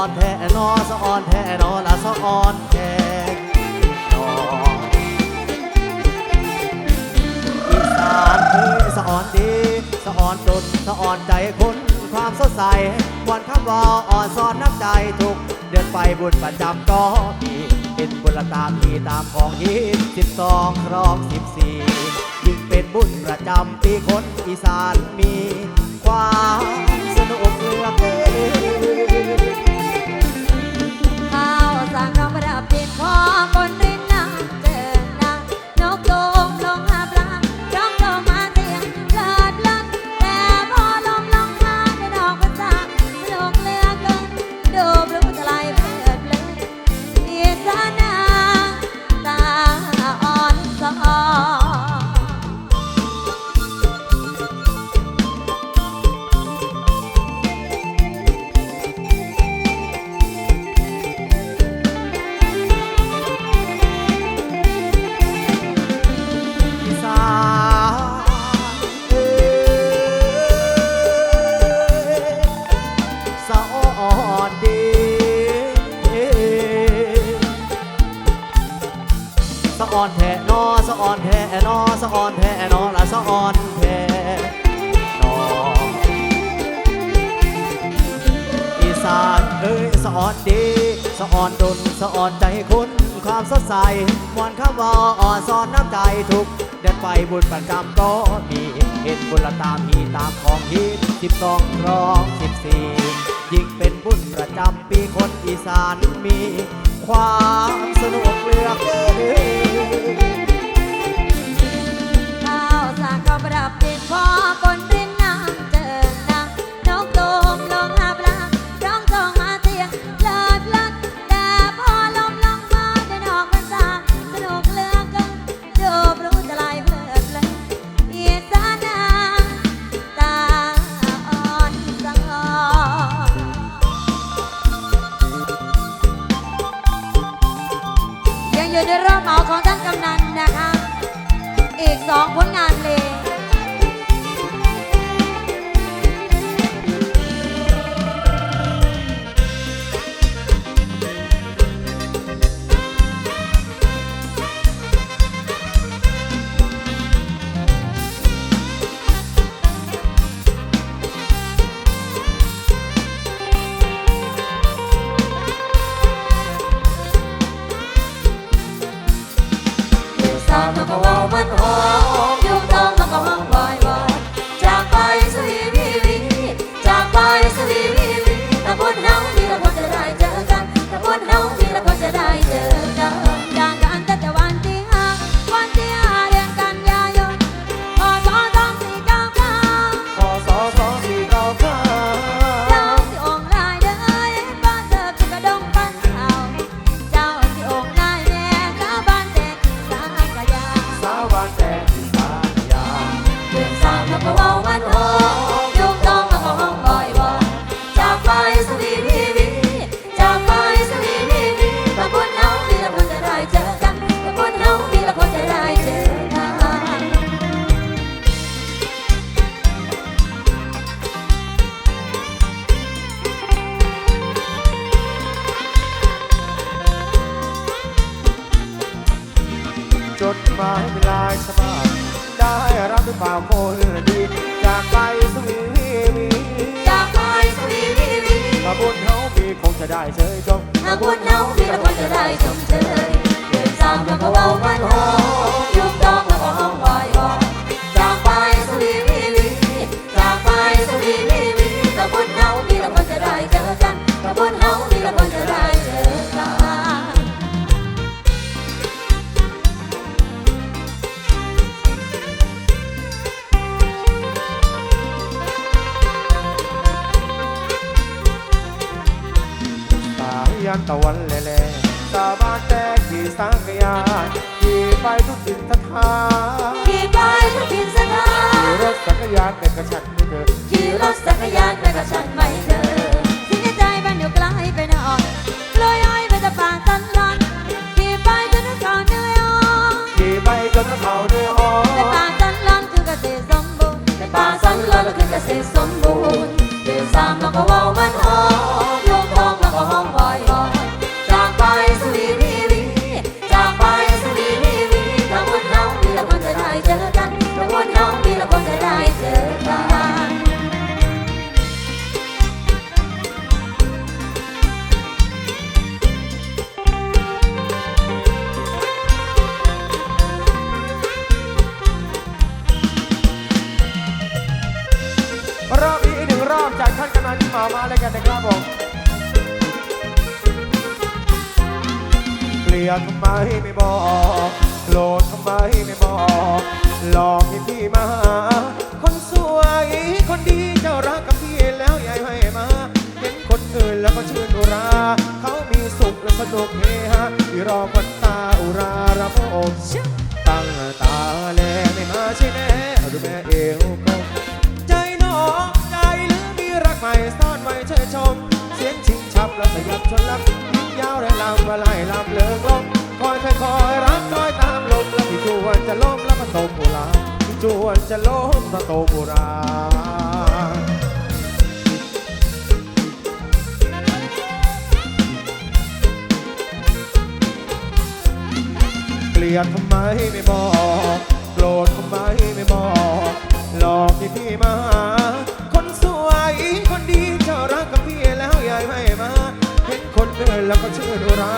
อ่อนแท้นอสะอ่อนแท้นอละสะอ่อนแท้นออีสานเคยสะอ่อนดีสะอ่อนจดสะอ่อนใจคนความสดใสวันคำว่าอ่อนสอนน้ำใจทุก เดือนไปบุญประจำก็มีเป็นบุญตามที่ตามของยี่สิบสองครองสิบสี่ยิ่งเป็นบุญประจำปีคนอีสานมีความสนุกเหลือเกิน อนดี สะอ่อนดนสะอ่อนใจคุณความสดใสมวนข้าวออ่อนซ้อนน้ำใจทุกเดินไปบุญประกรรมก็มีเห็นบุญละตามีตามของทีสิบสองรองสิบสี่ยิ่งเป็นบุญประจำปีคนอีสานมี ความสนุกเลือกเกิน ได้เฉยจง หากปวนเองาพี่ละคนจะได้จง ไปทุกสิ่งทั้งทาขี่ไปทุกทิศงทานขี่รถจักรยานแต่กระชันไม่เดินขี่รถจักรยานแต่กระชันไม่เดินถึงจะใจบ้านอยู่ไกลไปหน่อยลอยอ้อยไปแต่ป่าตันรันขี่ไปจนเขาเหนื่อยอ่อนขี่ไปจนเขาเหนื่อยาที่มามาเลยกันนะครับผมเกลียดทำไมไม่บอกโกรธทำไมไม่บอกหลอกให้พี่มาหาคนสวยคนดีเจ้ารักกับพี่แล้วยายให้มา เห็นคนอื่นแล้วก็ชื่นอุรา เขามีสุขและสนุกเฮฮาที่รอคนตาอุราระบบตั้งตาแลไม่มาใช่แน่หรือแม่เอว เสียงชิงชับแล้วสยับชนลักยิ้มยาวและลำมาไล่ลำเลิกลมคอยคอยคอยรักคอยตามลมแล้วพี่จวนจะล้มแล้วมาตกโบราณพี่จวนจะล้มแล้วตกโบราณเกลียดทำไมไม่บอกโกรธทำไมไม่บอกหลอกที่พี่มาหาคนสวยคนดีเจ้ารักกับพี่ายไม่มาเห็นคนอื่นแล้วก็ชื่นอุรา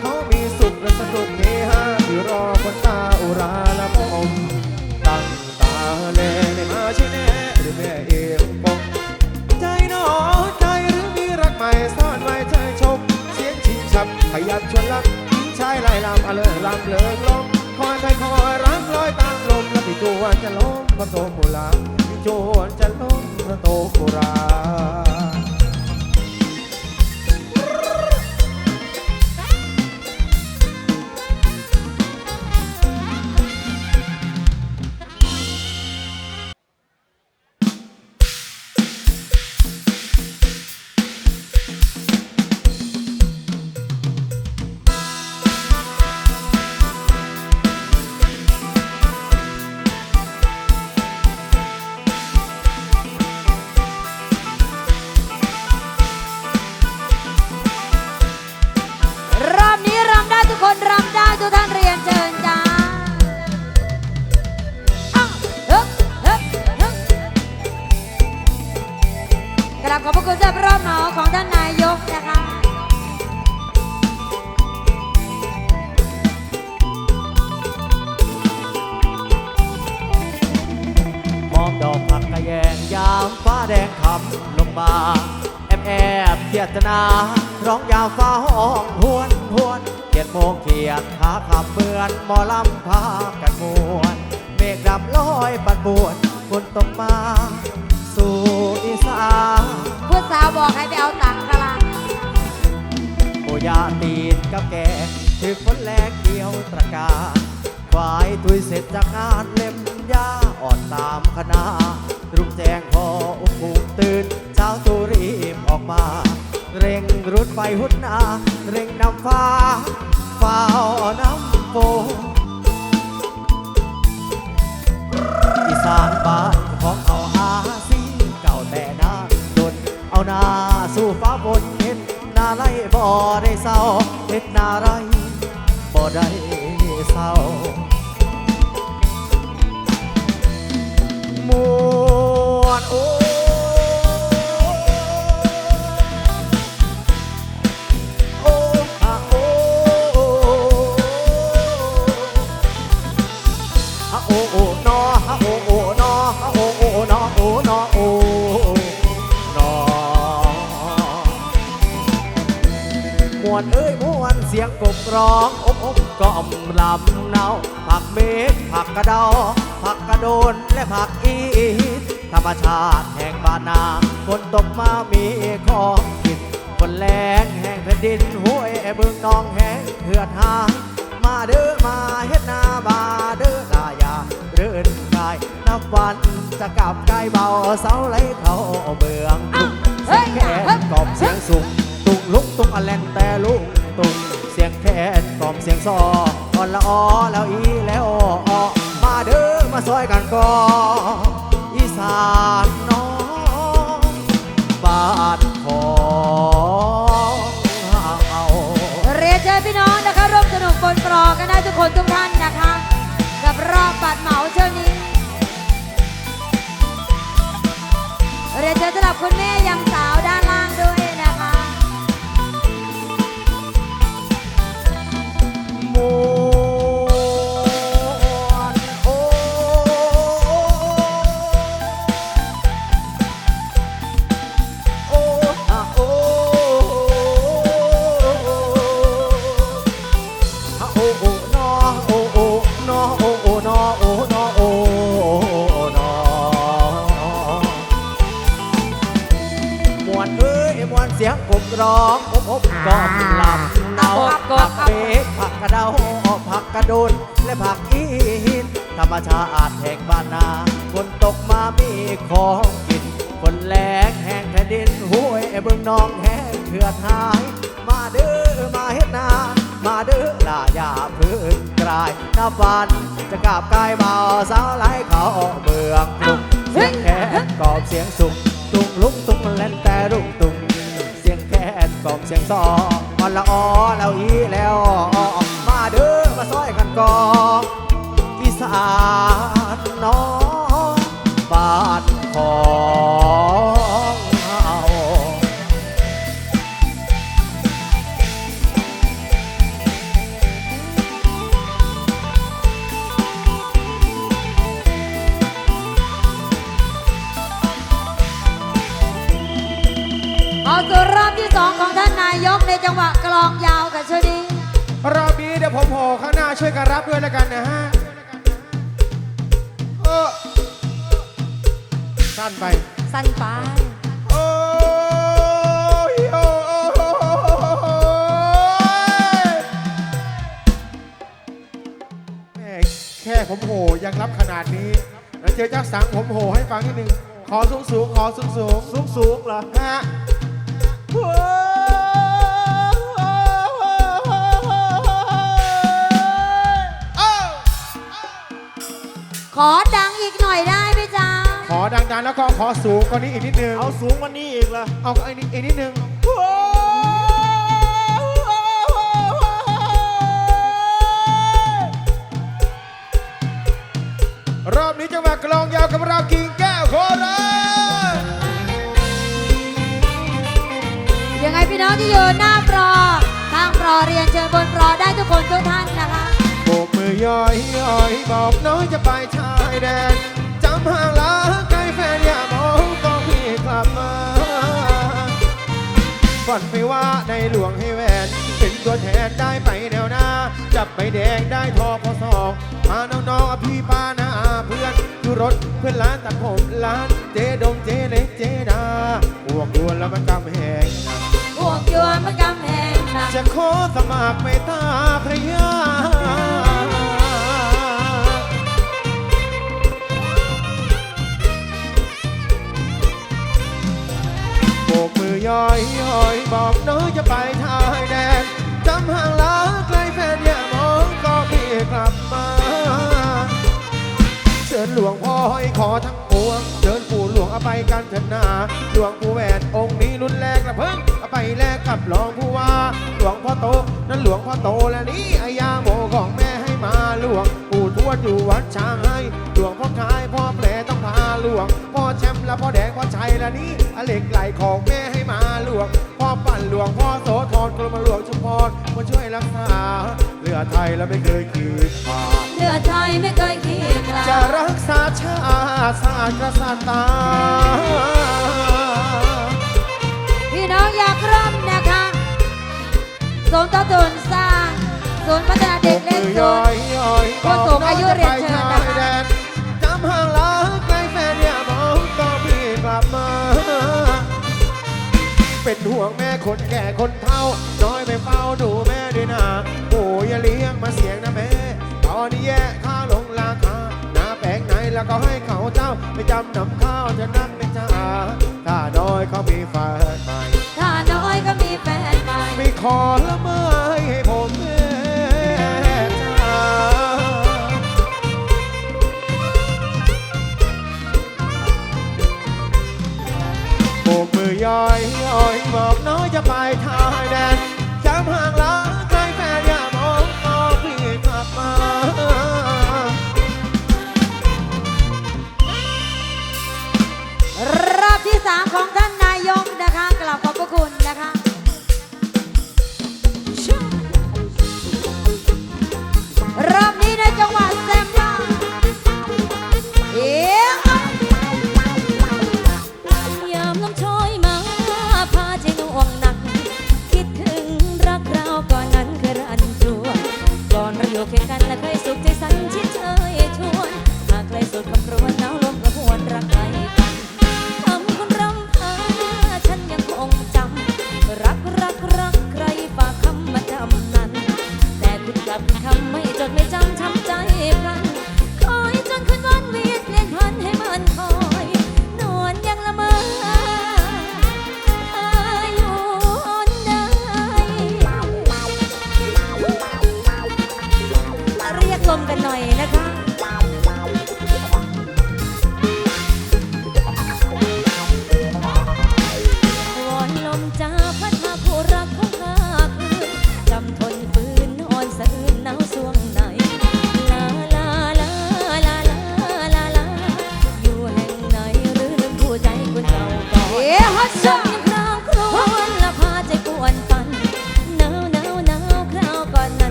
เขามีสุขและสนุกเฮฮาที่รอคนตาอุราละพมตั้งตาแลไม่มาใช่แน่หรือแม่เอวปกใจหนอใจหรือมีรักใหม่ซ่อนไว้เธอชมเสียงชิงชับขยันชวนรักหญิงชายไล่ลำอเลอลำเลิกลมคอยใครคอยรักลอยตามลมแล้วพี่จวนจะล้มพระโตโบราพี่จวนจะล้มพระโตโบรา ร้องยาฟ้าห้องหวนหวนเกียรติโมงเกียรติขาขับเหมือนหมอลำพากันมวนเมฆดำลอยปัดปวนฝนตกมา สู่อีสานผู้สาวบอกให้ไปเอาตังค์กลางโอยาตีนกับแกถึกฝนแลกเกี่ยวตระการควายตุยเสร็จจากงานเล่มยาอ่อนตามคณะรุกแจงพออุกผูตื่นเช้าตูรีบออกมา เร่งรุดไฟหุดหนาเร่งนำฟ้าฟ้าน้ำโฟอีสานบ้านของเอาอาซีเก่าแต่น้าดนเอานาสู่ฟ้าบนเห็นนาไล่บ่ได้เศร้าเห็นนาไรบ่ได้เศร้าม เสียงกบร้องอบอบก็อมลำเนาผักเมฆผักกระเดาผักกระโดนและผักอีทธรรมชาติแห่งบ้านนาฝนตกมามีของกินฝนแรงแห่งแผ่นดินห้วยบึงนองแห้งเหือดหางมาเด้อมาเฮ็ดนาบาเด้อลายาเรื่นกายนับวันจะกลับกายเบาเสาไหลเข้าเมืองกรุงเสียงแค่กอบเสียงสูงตุงลุกตุงอันแลนแต่ลุงตุง เสียงแคนกอบเสียงซออ่อนละออแล้วอีแล้วออมาเด้อมาซอยกันก่ออีสานน้องบาด กบร้องอบอบกอมลำเอาผักเบกผักกระเดาผักกระโดนและผักอีหินธรรมชาติแห่งบ้านนาฝนตกมามีของกินฝนแรงแห้งแผ่นดินห้วยเบิ่งนองแห้งเถื่อนหาย มาเด้อมาเฮ็ดนา มาเด้อลาอย่าพื้นกลายหน้าฟันจะกราบกายเบาสาวไหลเขาเมืองกรุงเสียงแคนกอบเสียงสุกตุงลุงตุงเล่นแต่รุงตุงเสียง นกองเสียงซอมันละออแล้วอีแล้วมาเด้อมาซอยกันกองอีสานน้องบ้านของ แค่ผมโหยังรับขนาดนี้แล้วเจอจักสังผมโหให้ฟังนิดนึง ขอสูงสูงๆขอสูงสูงสูงสูงเหรอๆฮะขอดังอีกหน่อยได้ไหมจ๊ะ ขอดังๆแล้วก็ขอสูงกว่านี้อีกนิดนึง เอาสูงกวันนี้อีกเหรอเอาอีกนิดอีกนิดนึง รอบนี้จังหวะกลองยาวกับเรากิ่งแก้วโคราชยังไงพี่น้องที่อยู่หน้าปรอทางปรอเรียนเชิญบนปรอได้ทุกคนทุกท่านนะคะโบกมือย่อยย่อยบอกน้อยจะไปชายแดนจำห่างลาใกล้แฟนอย่ามองต้องพี่กลับมาฝันไปว่าในหลวงให้แหวน เป็นตัวแทนได้ไปแนวหน้า จับใบแดงได้ทอพอสองพาน้องๆพี่ป้านาเพื่อนดูรถเพื่อนร้านตัดผมร้านเจดงเจเล็กเจดาห่วงดวนแล้วมันกำแหงพวกยวนมันกำแพงนะจะขอสมัครเมตตาพระยา บกมือย่อยย่อยบอกน้อยจะไปทายแดนจำห่างลาไกลแฟนอย่ามองก็พี่กลับมา เชิญหลวงพ่อให้ขอทั้งปวงเชิญปู่หลวงเอาไปกันเถิดนาหลวงปู่แหวนองค์นี้รุ่นแรกละเพิ่งเอาไปแลกกับรองผู้ว่าหลวงพ่อโตนั่นหลวงพ่อโตและนี่อายาโมของแม่ให้มาหลวงปู่ทวดอยู่วัดช้างให้หลวงพ่อคายพ่อแผลต้องพาหลวง แชมป์และพ่อแดงพ่อชัยและนี่อเหล็กไหลของแม่ให้มาหลวงพ่อปั่นหลวงพ่อโสธรกรมหลวงชุมพรมาช่วยรักษาเรือไทยแล้วไม่เคยขีดขาดเลือดไทยไม่เคยขี้คลาจะดรักษาชาติศาสตร์กษัตริย์ตาพี่น้องอยากร่วมนะคะศูนย์ต่อทุน คนแก่คนเฒ่า น้อยไปเฝ้าดูแม่ด้วยนะปู่อย่าเลี้ยงมาเสียงนะแม่ ตอนนี้แย่ข้าวลงราคาหน้าแปลงไหนแล้วก็ให้เขาเจ้าไปจำนำข้าวจะนั่ง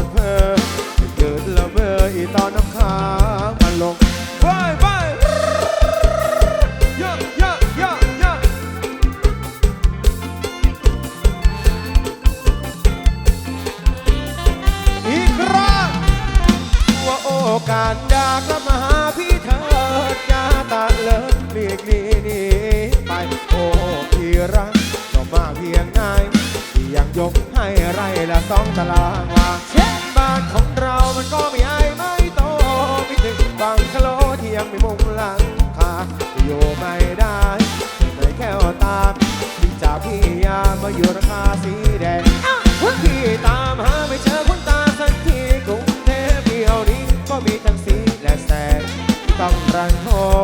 บ ต้องรันโทษเ